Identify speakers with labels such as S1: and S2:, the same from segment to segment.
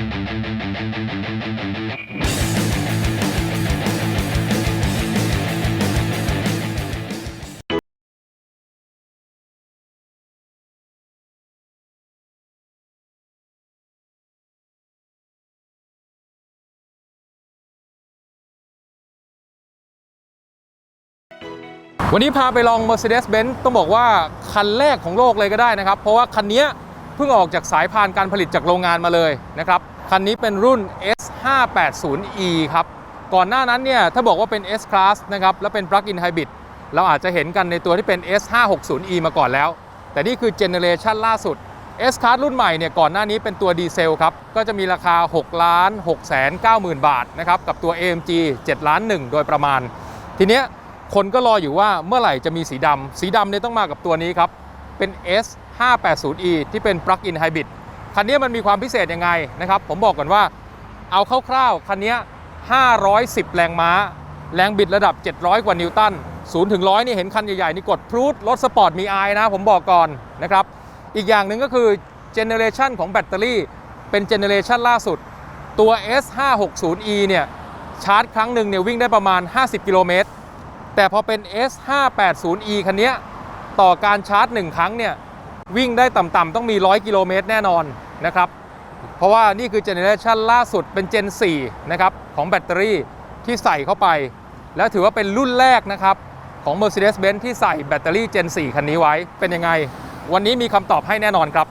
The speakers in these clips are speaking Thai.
S1: วันนี้พาไปลอง Mercedes-Benz ต้องบอกว่า คันแรกของโลกเลยก็ได้นะครับ เพราะว่าคันนี้เพิ่งออกจากสายพานการผลิตจากโรงงานมาเลยนะครับ คันนี้เป็นรุ่น S580e ครับ ก่อนหน้านั้นเนี่ยถ้าบอกว่าเป็น S Class นะครับ แล้วเป็น Plug-in Hybrid เราอาจจะเห็นกันในตัวที่เป็น S560e มาก่อนแล้ว แต่นี่คือเจเนเรชันล่าสุด S Class รุ่นใหม่เนี่ยก่อนหน้านี้เป็นตัวดีเซลครับ ก็จะมีราคา 6 ล้าน6แสน9หมื่นบาทนะครับ กับตัว AMG 7 ล้าน 1 โดยประมาณ ทีเนี้ยคนก็รออยู่ว่าเมื่อไหร่จะมีสีดำสีดำเนี่ยต้องมากับตัวนี้ครับ เป็น S 5 8 0 E ที่เป็น Plug-in Hybrid คันนี้มันมีความพิเศษยังไงนะครับ ผมบอกก่อนว่าเอาคร่าวๆคันนี้ 510 แรงม้า แรงบิดระดับ 700 กว่านิวตัน0ถึง100 นี่เห็นคันใหญ่ๆ นี่กดพรูดรถสปอร์ตมีไอนะ ผมบอกก่อนนะครับ อีกอย่างหนึ่งก็คือเจเนเรชันของแบตเตอรี่ เป็นเจเนเรชันล่าสุด ตัว S 5 6 0 E เนี่ย ชาร์จครั้งหนึ่งเนี่ยวิ่งได้ประมาณ 50 กิโลเมตร แต่พอเป็น S580e คันนี้ ต่อการชาร์จ 1 ครั้งเนี่ย วิ่งได้ต่ำๆต้องมี 100 กิโลเมตรแน่นอนนะครับ เพราะว่านี่คือเจเนเรชันล่าสุดเป็น Gen 4 นะครับ ของแบตเตอรี่ที่ใส่เข้าไป แล้วถือว่าเป็นรุ่นแรกนะครับ ของ Mercedes-Benz ที่ใส่แบตเตอรี่ Gen 4 คันนี้ไว้เป็นยังไง วันนี้มีคำตอบให้แน่นอนครับ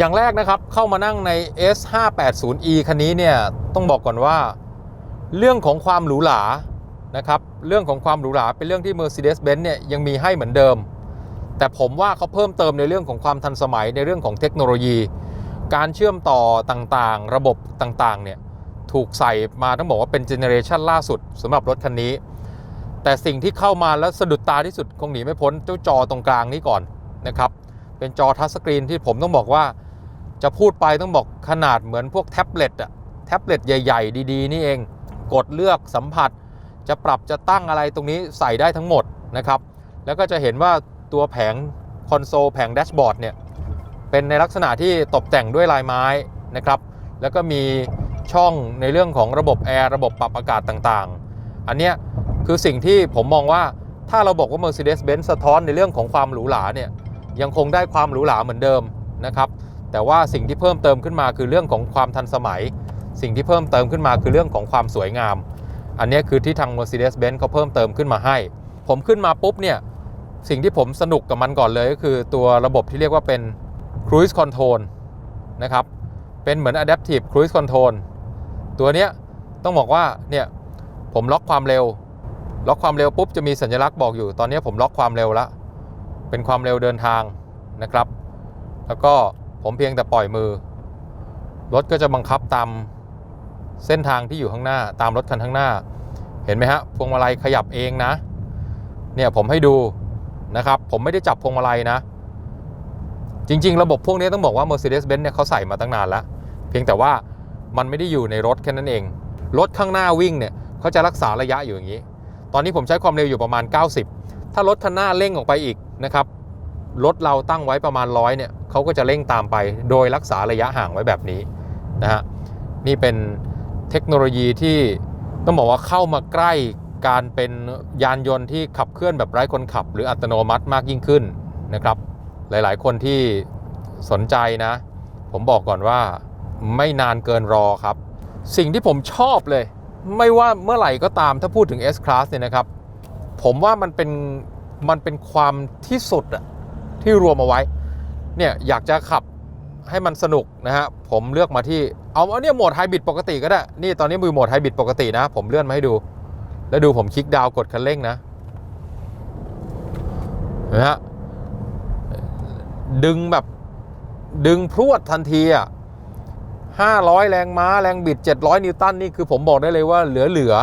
S1: อย่างแรกนะครับเข้ามานั่งใน S580e คันนี้เนี่ยต้องบอกก่อนว่า เรื่องของความหรูหรานะครับเรื่องของความหรูหราเป็นเรื่องที่ Mercedes-Benz เนี่ยยังมีให้เหมือนเดิม แต่ผมว่าเขาเพิ่มเติมในเรื่องของความทันสมัยในเรื่องของเทคโนโลยี การเชื่อมต่อต่างๆ ระบบต่างๆเนี่ยถูกใส่มาต้องบอกว่าเป็นเจเนอเรชันล่าสุดสำหรับรถคันนี้ แต่สิ่งที่เข้ามาแล้วสะดุดตาที่สุดคงหนีไม่พ้นเจ้าจอตรงกลางนี้ก่อนนะครับเป็นจอทัชสกรีนที่ผมต้องบอกว่า จะพูดไปต้องบอกขนาดเหมือนพวกแท็บเล็ตอะแท็บเล็ตใหญ่ ๆ ดี ๆ นี่เอง กดเลือกสัมผัส จะปรับจะตั้งอะไรตรงนี้ใส่ได้ทั้งหมดนะครับ แล้วก็จะเห็นว่าตัวแผงคอนโซลแผงแดชบอร์ดเนี่ยเป็นในลักษณะที่ตกแต่งด้วยลายไม้นะครับ แล้วก็มีช่องในเรื่องของระบบแอร์ระบบปรับอากาศต่างๆ อันเนี้ยคือสิ่งที่ผมมองว่าถ้าเราบอกว่า Mercedes-Benz สะท้อนในเรื่องของความหรูหราเนี่ยยังคงได้ความหรูหราเหมือนเดิมนะครับ แต่ว่าสิ่งที่เพิ่มเติมขึ้นมาคือเรื่องของความทันสมัย สิ่งที่เพิ่มเติมขึ้นมาคือเรื่องของความสวยงาม อันนี้คือที่ทาง Mercedes-Benz เขาเพิ่มเติมขึ้นมาให้ ผมขึ้นมาปุ๊บเนี่ยสิ่งที่ผมสนุกกับมันก่อนเลยก็คือตัวระบบที่เรียกว่าเป็น Cruise Control นะครับเป็นเหมือน Adaptive Cruise Control ตัวเนี้ยต้องบอกว่าเนี่ยผมล็อกความเร็ว ล็อกความเร็วปุ๊บจะมีสัญลักษณ์บอกอยู่ ตอนนี้ผมล็อกความเร็วแล้วเป็นความเร็วเดินทางนะครับ แล้วก็ ผมเพียงแต่ปล่อยมือ รถก็จะบังคับตามเส้นทางที่อยู่ข้างหน้า ตามรถคันข้างหน้า เห็นไหมฮะพวงมาลัยขยับเองนะ เนี่ยผมให้ดูนะครับ ผมไม่ได้จับพวงมาลัยนะ จริง ๆ ระบบพวกนี้ต้องบอกว่า Mercedes-Benz เนี่ยเขาใส่มาตั้งนานแล้ว เพียงแต่ว่ามันไม่ได้อยู่ในรถแค่นั้นเอง รถข้างหน้าวิ่งเนี่ยเขาจะรักษาระยะอยู่อย่างนี้ ตอนนี้ผมใช้ความเร็วอยู่ประมาณ 90 ถ้ารถคันหน้าเร่งออกไปอีกนะครับ รถเราตั้งไว้ประมาณร้อยเนี่ย เขาก็จะเร่งตามไป โดยรักษาระยะห่างไว้แบบนี้นะฮะนี่เป็นเทคโนโลยีที่ต้องบอกว่าเข้ามาใกล้การเป็นยานยนต์ที่ขับเคลื่อนแบบไร้คนขับ หรืออัตโนมัติมากยิ่งขึ้นนะครับ หลายๆ คนที่สนใจนะ ผมบอกก่อนว่าไม่นานเกินรอครับ สิ่งที่ผมชอบเลย ไม่ว่าเมื่อไหร่ก็ตามถ้าพูดถึง S Class เนี่ยนะครับ ผมว่ามันเป็นมันเป็นความที่สุดอะที่รวมเอาไว้ เนี่ยอยากจะขับให้มันสนุกนะฮะผมเลือกมาที่เอาเอาเนี่ยโหมดไฮบริดปกติก็ได้นี่ตอนนี้มือโหมดไฮบริดปกตินะ ผมเลื่อนมาให้ดู แล้วดูผมคลิกดาวกดคันเร่งนะเห็นะฮะดึงแบบดึงพรวดทันทีอะ500 แรงม้าแรงบิด 700 นิวตันนี่คือผมบอกได้เลยว่าเหลือเหลือ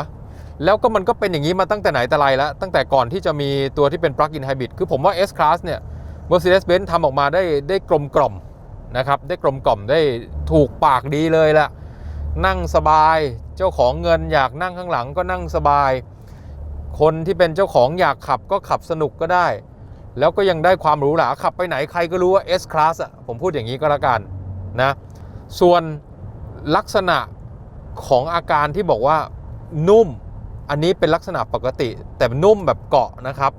S1: แล้วก็มันก็เป็นอย่างนี้มาตั้งแต่ไหนแต่ไรแล้ว ตั้งแต่ก่อนที่จะมีตัวที่เป็น plug-in hybrid คือผมว่า S Class เนี่ย Mercedes-Benz ทำออกมาได้ได้กลมกล่อมนะครับได้กลมกล่อมได้ถูกปากดีเลยละนั่งสบายเจ้าของเงินอยากนั่งข้างหลังก็นั่งสบาย คนที่เป็นเจ้าของอยากขับก็ขับสนุกก็ได้ แล้วก็ยังได้ความหรูหราขับไปไหนใครก็รู้ว่า S Class อะผมพูดอย่างนี้ก็แล้วกันนะส่วนลักษณะของอาการที่บอกว่านุ่มอันนี้เป็นลักษณะปกติ แต่นุ่มแบบเกาะนะครับ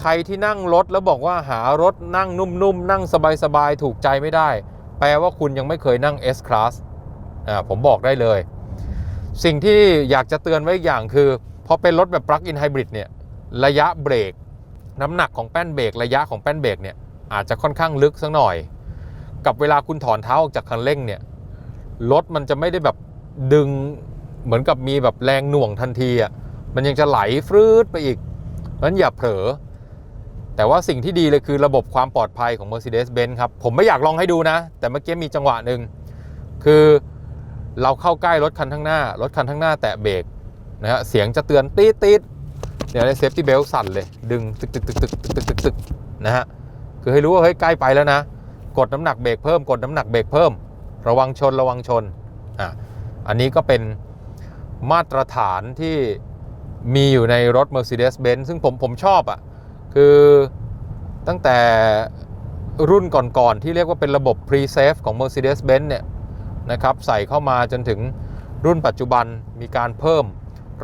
S1: ใครที่นั่งรถแล้วบอกว่าหารถนั่งนุ่มๆนั่งสบายๆถูกใจไม่ได้ แปลว่าคุณยังไม่เคยนั่ง S Class อ่าผมบอกได้เลย สิ่งที่อยากจะเตือนไว้อย่างคือพอเป็นรถแบบ plug-in hybrid เนี่ยระยะเบรก น้ำหนักของแป้นเบรกระยะของแป้นเบรกเนี่ยอาจจะค่อนข้างลึกสักหน่อย กับเวลาคุณถอนเท้าออกจากคันเร่งเนี่ยรถมันจะไม่ได้แบบดึงเหมือนกับมีแบบแรงหน่วงทันทีอะมันยังจะไหลฟรืดไปอีกเพราะฉะนั้นอย่าเผลอ แต่ว่าสิ่งที่ดีเลยคือระบบความปลอดภัยของ Mercedes-Benz ครับ ผมไม่อยากลองให้ดูนะ แต่เมื่อกี้มีจังหวะหนึ่งคือเราเข้าใกล้รถคันข้างหน้า รถคันข้างหน้าแตะเบรกนะฮะเสียงจะเตือนตีดตีดเนี่ยเซฟตี้เบลสั่นเลย ดึงตึกตึกตึกตึกตึกตึกตึกตึกนะฮะคือให้รู้ว่าเฮ้ยใกล้ไปแล้วนะ กดน้ำหนักเบรกเพิ่มกดน้ำหนักเบรกเพิ่ม ระวังชนระวังชนอะอันนี้ก็เป็นมาตรฐานที่มีอยู่ในรถ Mercedes-Benz ซึ่งผมผมชอบอะ คือตั้งแต่รุ่นก่อนๆ ที่เรียกว่าเป็นระบบ Pre-Save ของ Mercedes-Benz เนี่ยนะครับใส่เข้ามาจนถึงรุ่นปัจจุบันมีการเพิ่ม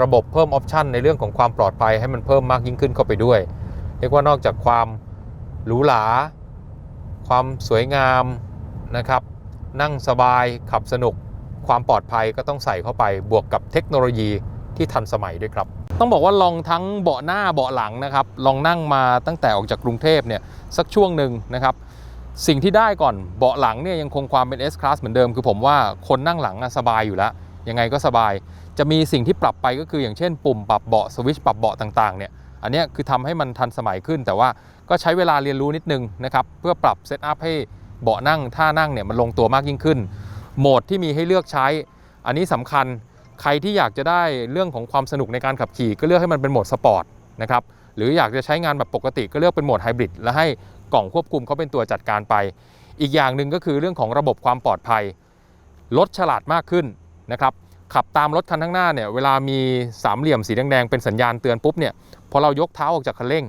S1: ระบบเพิ่มออปชันในเรื่องของความปลอดภัยให้มันเพิ่มมากยิ่งขึ้นเข้าไปด้วย เรียกว่านอกจากความหรูหราความสวยงามนะครับ นั่งสบายขับสนุก ความปลอดภัยก็ต้องใส่เข้าไปบวกกับเทคโนโลยีที่ทันสมัยด้วยครับ ต้องบอกว่าลองทั้งเบาะหน้าเบาะหลังนะครับ ลองนั่งมาตั้งแต่ออกจากกรุงเทพเนี่ยสักช่วงหนึ่งนะครับสิ่งที่ได้ก่อนเบาะหลังเนี่ยยังคงความเป็น S Class เหมือนเดิม คือผมว่าคนนั่งหลังอะสบายอยู่แล้ว ยังไงก็สบาย จะมีสิ่งที่ปรับไปก็คืออย่างเช่น ปุ่มปรับเบาะสวิชปรับเบาะต่างๆเนี่ยอันนี้คือทำให้มันทันสมัยขึ้น แต่ว่าก็ใช้เวลาเรียนรู้นิดนึงนะครับเพื่อปรับเซตอัพให้เบาะนั่งท่านั่งเนี่ยมันลงตัวมากยิ่งขึ้น โหมดที่มีให้เลือกใช้ อันนี้สำคัญ ใครที่อยากจะได้เรื่องของความสนุกในการขับขี่ก็เลือกให้มันเป็นโหมดสปอร์ตนะครับหรืออยากจะใช้งานแบบปกติก็เลือกเป็นโหมดไฮบริดและให้กล่องควบคุมเขาเป็นตัวจัดการไป อีกอย่างหนึ่งก็คือเรื่องของระบบความปลอดภัยรถฉลาดมากขึ้นนะครับขับตามรถคันข้างหน้าเนี่ยเวลามีสามเหลี่ยมสีแดงๆเป็นสัญญาณเตือนปุ๊บเนี่ยพอเรายกเท้าออกจากคันเร่ง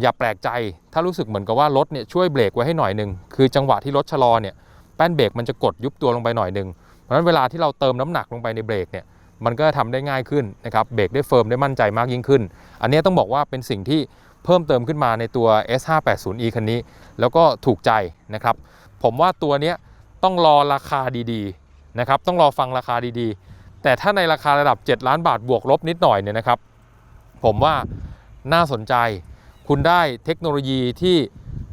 S1: อย่าแปลกใจ ถ้ารู้สึกเหมือนกับว่ารถเนี่ยช่วยเบรกไว้ให้หน่อยหนึ่งคือจังหวะที่รถชะลอเนี่ยแป้นเบรกมันจะกดยุบตัวลงไปหน่อยหนึ่งเพราะฉะนั้นเวลาที่เราเติมน้ำหนักลงไปในเบรกเนี่ย มันก็จะทำได้ง่ายขึ้นนะครับเบรกได้เฟิร์มได้มั่นใจมากยิ่งขึ้น อันนี้ต้องบอกว่าเป็นสิ่งที่เพิ่มเติมขึ้นมาในตัว S580e คันนี้ แล้วก็ถูกใจนะครับ ผมว่าตัวนี้ต้องรอราคาดีๆนะครับต้องรอฟังราคาดีๆ แต่ถ้าในราคาระดับ 7 ล้านบาทบวกลบนิดหน่อยเนี่ยนะครับ ผมว่าน่าสนใจ คุณได้เทคโนโลยีที่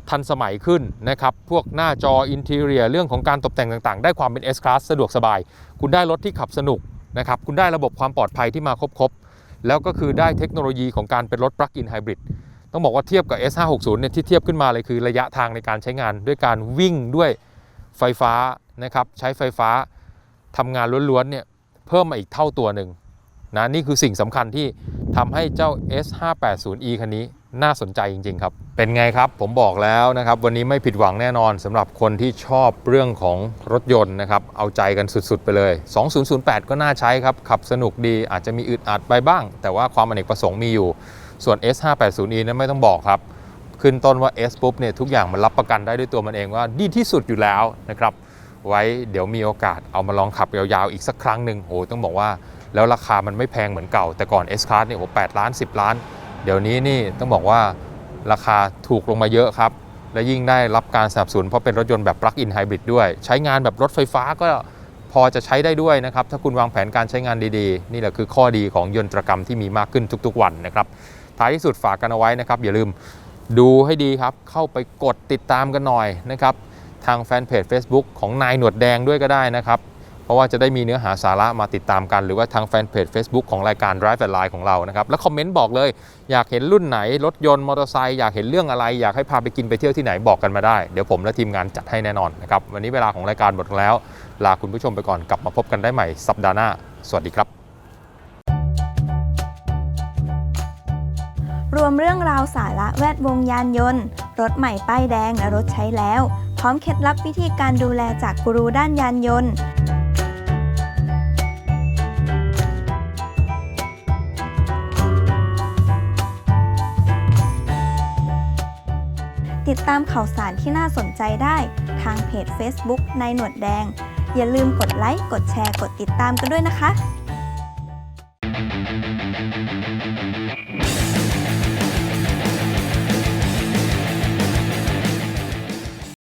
S1: ทันสมัยขึ้นนะครับ พวกหน้าจออินเท i รียเรื่องของการตกแต่งต่างๆ ได้ความเป็น S Class สะดวกสบาย คุณได้รถที่ขับสนุก นะครับคุณได้ระบบความปลอดภัยที่มาครบๆแล้วก็คือได้เทคโนโลยีของการเป็นรถปลั๊กอินไฮบริดต้องบอกว่าเทียบกับ S560 เนี่ยที่เทียบขึ้นมาเลยคือระยะทางในการใช้งาน ด้วยการวิ่งด้วยไฟฟ้านะครับใช้ไฟฟ้าทำงานล้วนๆเนี่ยเพิ่มมาอีกเท่าตัวหนึ่งนะนี่คือสิ่งสำคัญที่ ทำให้เจ้า S580e คันนี้น่าสนใจจริง ๆ ครับ เป็นไงครับผมบอกแล้วนะครับ วันนี้ไม่ผิดหวังแน่นอนสำหรับคนที่ชอบเรื่องของรถยนต์นะครับ เอาใจกันสุด ๆ ไปเลย 2008 ก็น่าใช้ครับ ขับสนุกดีอาจจะมีอึดอัดไปบ้าง แต่ว่าความอเนกประสงค์มีอยู่ ส่วน S580e นั้นไม่ต้องบอกครับ ขึ้นต้นว่า S ปุ๊บเนี่ยทุกอย่างมันรับประกันได้ด้วยตัวมันเองว่าดีที่สุดอยู่แล้วนะครับไว้เดี๋ยวมีโอกาสเอามาลองขับยาวๆอีกสักครั้งหนึ่งโหต้องบอกว่า แล้วราคามันไม่แพงเหมือนเก่า แต่ก่อน S Class เนี่ยโอ้8ล้าน 10 ล้าน เดี๋ยวนี้นี่ต้องบอกว่าราคาถูกลงมาเยอะครับ และยิ่งได้รับการสนับสนุนเพราะเป็นรถยนต์แบบ plug-in hybrid ด้วย ใช้งานแบบรถไฟฟ้าก็พอจะใช้ได้ด้วยนะครับ ถ้าคุณวางแผนการใช้งานดีๆ นี่แหละคือข้อดีของยนตรกรรมที่มีมากขึ้นทุกๆวันนะครับท้ายที่สุดฝากกันเอาไว้นะครับ อย่าลืมดูให้ดีครับ เข้าไปกดติดตามกันหน่อยนะครับ ทางแฟนเพจ Facebook ของนายหนวดแดงด้วยก็ได้นะครับ เพราะว่าจะได้มีเนื้อหาสาระมาติดตามกัน หรือว่าทางแฟนเพจ Facebook ของรายการ Drive and Line ของเรานะครับ แล้วคอมเมนต์บอกเลย อยากเห็นรุ่นไหน รถยนต์มอเตอร์ไซค์อยากเห็นเรื่องอะไร อยากให้พาไปกินไปเที่ยวที่ไหนบอกกันมาได้ เดี๋ยวผมและทีมงานจัดให้แน่นอนนะครับวันนี้เวลาของรายการหมดแล้ว ลาคุณผู้ชมไปก่อนกลับมาพบกันได้ใหม่สัปดาห์หน้า สวัสดีครับ
S2: รวมเรื่องราวสาระแวดวงยานยนต์ รถใหม่ป้ายแดงและรถใช้แล้ว พร้อมเคล็ดลับวิธีการดูแลจากกูรูด้านยานยนต์ ติดตามข่าวสารที่น่าสนใจได้ทางเพจ Facebook นายหนวดแดง อย่าลืมกดไลค์ กดแชร์ กดติดตามกันด้วยนะคะ